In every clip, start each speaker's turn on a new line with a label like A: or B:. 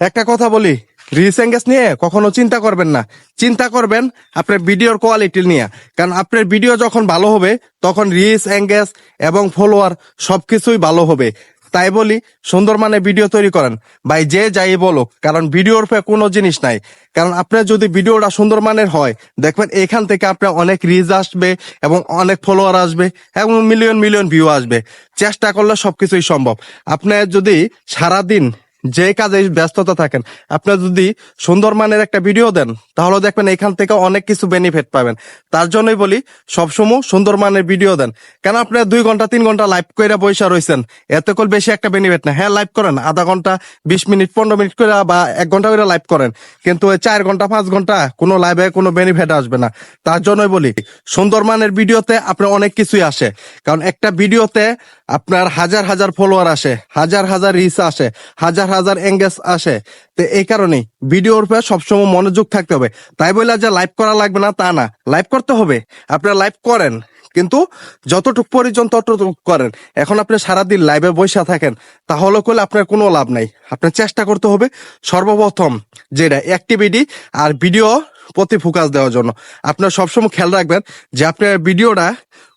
A: একটা কথা বলি রিস এঙ্গেজ নিয়ে কখনো চিন্তা করবেন না। চিন্তা করবেন আপনার ভিডিওর কোয়ালিটি নিয়ে। কারণ আপনার ভিডিও যখন ভালো হবে, তখন রিস এঙ্গেজ এবং ফলোয়ার সবকিছুই ভালো হবে। তাই বলি, সুন্দর মানে ভিডিও তৈরি করেন। ভাই, যে যাই বলো কারণ ভিডিওর পে কোনো জিনিস নাই। কারণ আপনার যদি ভিডিওটা সুন্দর মানের হয়, দেখবেন এখান থেকে আপনার অনেক রিচ আসবে এবং অনেক ফলোয়ার আসবে এবং মিলিয়ন মিলিয়ন ভিউ আসবে। চেষ্টা করলে সবকিছুই সম্ভব। আপনার যদি সারাদিন যে কাজে ব্যস্ততা থাকেন, আপনার যদি সুন্দর মানের একটা ভিডিও দেন, তাহলে দেখবেন এখান থেকে অনেক কিছু বেনিফিট পাবেন। তার জন্যই বলি, সবসময় সুন্দর মানের ভিডিও দেন। কেন আপনার দুই ঘণ্টা, তিন ঘণ্টা লাইভ করে বৈশা রয়েছেন এত করে বেশি একটা বেনিফিট না। হ্যাঁ লাইভ করেন। আধা ঘণ্টা, বিশ মিনিট, পনেরো মিনিট করে বা এক ঘণ্টা করে লাইভ করেন। কিন্তু চার ঘণ্টা, পাঁচ ঘণ্টা কোনো লাইভে কোনো বেনিফিট আসবে না। তার জন্যই বলি সুন্দর মানের ভিডিওতে আপনার অনেক কিছুই আসে। কারণ একটা ভিডিওতে আপনার হাজার হাজার ফলোয়ার আসে, হাজার হাজার রিচ আসে, হাজার হাজার এঙ্গেজ আসে। তো এই কারণেই ভিডিওর উপরে সবসময় মনোযোগ থাকতে হবে। তাই বলে যে লাইভ করা লাগবে না, তা না। লাইভ করতে হবে। আপনারা লাইভ করেন। কিন্তু যতটুক পরিজন ততটুক করেন। এখন আপনি সারাদিন লাইভে বসে থাকেন, তাহলে করলে আপনার কোনো লাভ নাই। আপনার চেষ্টা করতে হবে সর্বপ্রথম যেটা অ্যাক্টিভিটি আর ভিডিও প্রতি ফোকাস দেওয়ার জন্য। আপনার সবসময় খেয়াল রাখবেন যে আপনার ভিডিওটা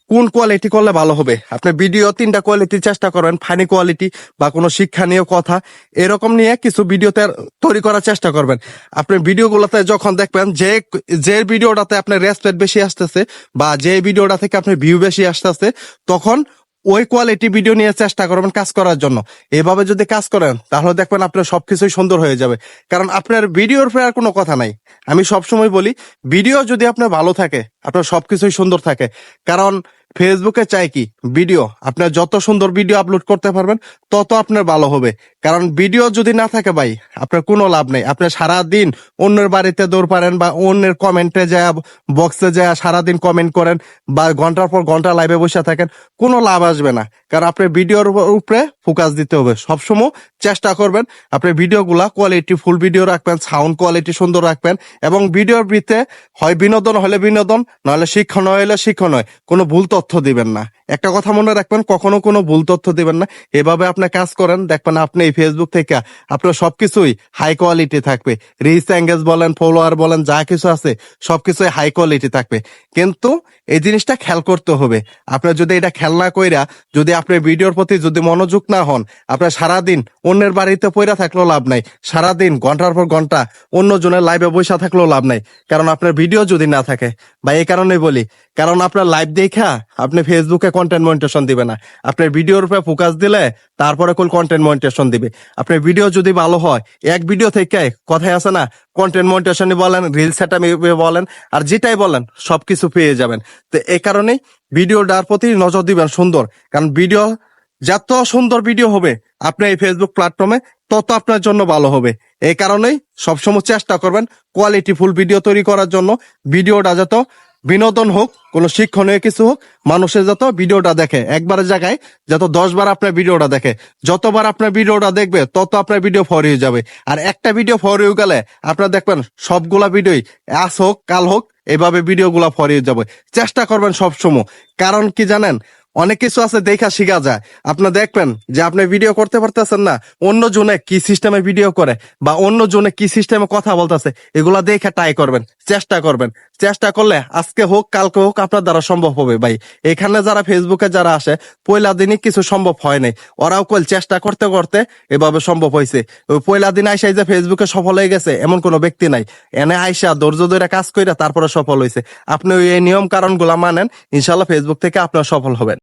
A: কোন কোয়ালিটি করলে ভালো হবে? আপনি ভিডিও তিনটা কোয়ালিটির চেষ্টা করবেন ফানি কোয়ালিটি বা কোনো শিক্ষা শিক্ষণীয় কথা। এরকম নিয়ে কিছু ভিডিওতে তৈরি করার চেষ্টা করবেন। আপনি ভিডিওগুলোতে যখন দেখবেন যে যে ভিডিওটাতে আপনার রেসপেক্ট বেশি আসতেছে বা যে ভিডিওটা থেকে আপনার ভিউ বেশি আসতেছে, তখন ওই কোয়ালিটি ভিডিও নিয়ে চেষ্টা করবেন কাজ করার জন্য। এভাবে যদি কাজ করেন, তাহলে দেখবেন আপনার সবকিছুই সুন্দর হয়ে যাবে। কারণ আপনার ভিডিওর উপরে আর কোনো কথা নাই। আমি সবসময় বলি ভিডিও যদি আপনার ভালো থাকে, আপনার সবকিছুই সুন্দর থাকে। কারণ ফেসবুকে চাই কি? ভিডিও। আপনার যত সুন্দর ভিডিও আপলোড করতে পারবেন, তত আপনার ভালো হবে। কারণ ভিডিও যদি না থাকে ভাই, আপনার কোনো লাভ নেই। আপনি সারা দিন অন্যের বাড়িতে দৌড় পারেন বা অন্যের কমেন্টে যায় বক্সে যায় সারাদিন কমেন্ট করেন বা ঘণ্টার পর ঘণ্টা লাইভে বসে থাকেন, কোনো লাভ আসবে না। কারণ আপনি ভিডিওর উপরে ফোকাস দিতে হবে। সবসময় চেষ্টা করবেন আপনি ভিডিওগুলা কোয়ালিটি ফুল ভিডিও রাখবেন সাউন্ড কোয়ালিটি সুন্দর রাখবেন এবং ভিডিওর ভিতরে হয় বিনোদন হলে বিনোদন, নাহলে শিক্ষণ হলে শিক্ষণ হয় কোনো ভুল তথ্য দিবেন না। একটা কথা মনে রাখবেন, কখনো কোনো ভুল তথ্য দিবেন না। এভাবে আপনি কাজ করেন, দেখবেন আপনি এই ফেসবুক থেকে আপনার সবকিছুই হাই কোয়ালিটি থাকবে। রিচ এঙ্গেজ বলেন ফলোয়ার বলেন, যা কিছু আছে সবকিছুই হাই কোয়ালিটি থাকবে। কিন্তু এই জিনিসটা খেয়াল করতে হবে। আপনার যদি এটা খেয়াল না কইরা, যদি আপনি ভিডিওর প্রতি যদি মনোযোগ না হন, আপনার সারাদিন অন্যের বাড়িতে পইরা থাকলেও লাভ নাই। সারাদিন, ঘণ্টার পর ঘণ্টা অন্য জনের লাইভে বসে থাকলেও লাভ নাই। কারণ আপনার ভিডিও যদি না থাকে, বা এই কারণে বলি, কারণ আপনার লাইভ দেখা, আপনি ফেসবুকে কন্টেন্ট মনিটেশন দিবে না। আপনার ভিডিওর উপরে ফোকাস দিলে, তারপরে কোন কন্টেন্ট মনিটেশন দিবে। আপনার ভিডিও যদি ভালো হয়, এক ভিডিও থেকে কথায় আছে না কন্টেন্ট মনিটেশনই বলেন রিল সেটা বলেন, আর যেটাই বলেন, সবকিছু পেয়ে যাবেন। তো এই কারণেই ভিডিওটার প্রতি নজর দিবেন সুন্দর। কারণ ভিডিও, যত সুন্দর ভিডিও হবে, আপনার এই ফেসবুক প্ল্যাটফর্মে তত আপনার জন্য ভালো হবে। এই কারণেই সবসময় চেষ্টা করবেন কোয়ালিটি ফুল ভিডিও তৈরি করার জন্য। ভিডিওটা যত বিনোদন হোক, কোনো শিক্ষণীয় কিছু হোক, মানুষের যত ভিডিওটা দেখে একবার জায়গায় যত দশ বার আপনার ভিডিওটা দেখে, যতবার আপনার ভিডিওটা দেখবে, তত আপনার ভিডিও ফর হয়ে যাবে। আর একটা ভিডিও ফর হয়ে গেলে আপনার দেখবেন সবগুলা ভিডিওই আজ হোক, কাল হোক, এভাবে ভিডিওগুলা ফর হয়ে যাবে। চেষ্টা করবেন সবসময়। কারণ কি জানেন? অনেক কিছু আছে, দেখা শিখা যায়। আপনি দেখবেন যে আপনি ভিডিও করতে পারতেছেন না অন্য জনে কি সিস্টেমে ভিডিও করে বা অন্য জনে কি সিস্টেমে কথা বলতেছে, এগুলা দেখে ট্রাই করবেন, চেষ্টা করবেন। চেষ্টা করলে আজকে হোক, কালকে হোক আপনার দ্বারা সম্ভব হবে ভাই। এখানে যারা ফেসবুকে যারা আসে, পয়লা দিনই কিছু সম্ভব হয় নাই। ওরাও কল চেষ্টা করতে করতে এভাবে সম্ভব হয়েছে ওই পয়লা দিন আইসাই যে ফেসবুকে সফল হয়ে গেছে, এমন কোনো ব্যক্তি নাই। এনে আইসা ধৈর্য ধরে কাজ করে তারপরে সফল হয়েছে আপনি ওই নিয়ম কারণগুলা মানেন ইনশাল্লাহ ফেসবুক থেকে আপনার সফল হবেন।